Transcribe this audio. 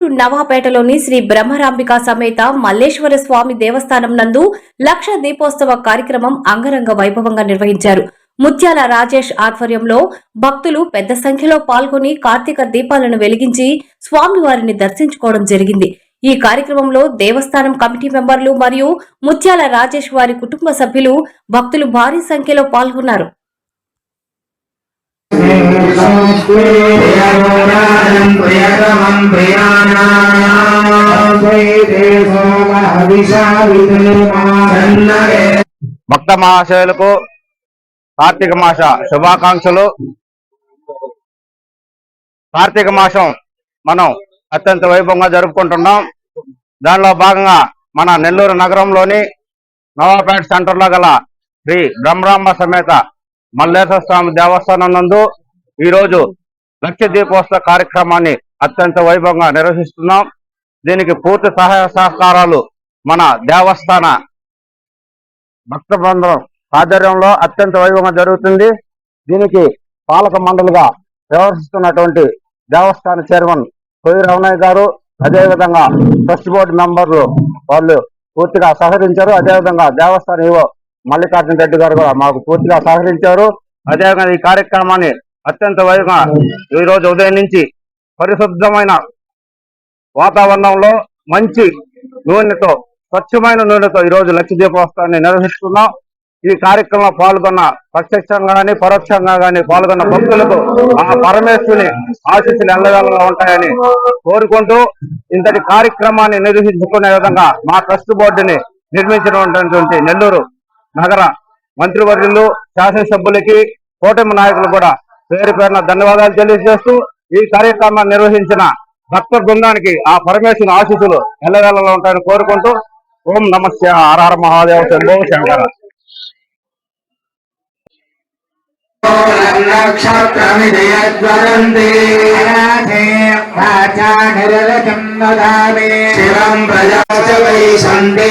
నవాపేటలోని శ్రీ బ్రహ్మరాంబిక సమేత మల్లేశ్వర స్వామి దేవస్థానం నందు లక్ష దీపోత్సవ కార్యక్రమం అంగరంగ వైభవంగా నిర్వహించారు. ముత్యాల రాజేష్ ఆధ్వర్యంలో భక్తులు పెద్ద సంఖ్యలో పాల్గొని కార్తీక దీపాలను వెలిగించి స్వామివారిని దర్శించుకోవడం జరిగింది. ఈ కార్యక్రమంలో దేవస్థానం కమిటీ మెంబర్లు మరియు ముత్యాల రాజేష్ వారి కుటుంబ సభ్యులు భక్తులు భారీ సంఖ్యలో పాల్గొన్నారు. ప్రియతమం భక్త మహాశయులకు కార్తీక మాస శుభాకాంక్షలు. కార్తీక మాసం మనం అత్యంత వైభవంగా జరుపుకుంటున్నాం. దానిలో భాగంగా మన నెల్లూరు నగరంలోని నవాపేట సెంటర్లో గల శ్రీ బ్రహ్మరాంబ సమేత మల్లేశ్వర స్వామి దేవస్థానం నందు ఈరోజు లక్ష దీపోత్సవ కార్యక్రమాన్ని అత్యంత వైభవంగా నిర్వహిస్తున్నాం. దీనికి పూర్తి సహాయ సహకారాలు మన దేవస్థాన భక్త బృందం ఆధ్వర్యంలో అత్యంత వైభవంగా జరుగుతుంది. దీనికి పాలక మండలిగా వ్యవహరిస్తున్నటువంటి దేవస్థాన చైర్మన్ కోయి రమణయ్య గారు అదేవిధంగా ట్రస్ట్ బోర్డు మెంబర్లు వాళ్ళు పూర్తిగా సహకరించారు. అదేవిధంగా దేవస్థాన ఈవో మల్లికార్జున రెడ్డి గారు కూడా మాకు పూర్తిగా సహకరించారు. అదేవిధంగా ఈ కార్యక్రమాన్ని అత్యంత వేగంగా ఈ రోజు ఉదయం నుంచి పరిశుద్ధమైన వాతావరణంలో మంచి నూనెతో స్వచ్ఛమైన నూనెతో ఈ రోజు లక్ష దీపోత్సవాన్ని నిర్వహిస్తున్నాం. ఈ కార్యక్రమంలో పాల్గొన్న ప్రత్యక్షంగా గాని పరోక్షంగా కానీ పాల్గొన్న భక్తులకు ఆ పరమేశ్వరుని ఆశీస్సులు ఎల్లవేళలా ఉంటాయని కోరుకుంటూ ఇంతటి కార్యక్రమాన్ని నిర్వహించుకునే విధంగా మా ట్రస్ట్ బోర్డుని నిర్మించినటువంటి నెల్లూరు నగర మంత్రివర్యులు శాసనసభ్యులకి కూటమి నాయకులు కూడా పేరు పేరున ధన్యవాదాలు తెలియజేస్తూ ఈ కార్యక్రమాన్ని నిర్వహించిన భక్త బృందానికి ఆ పరమేశ్వరుని ఆశీస్సులు ఎల్లవేళలా ఉంటాయని కోరుకుంటూ ఓం నమస్య హర మహాదేవ శంభో శంకర. నక్షత్రమిదయజ్వరంతి శివం ప్రజాచ వై సందే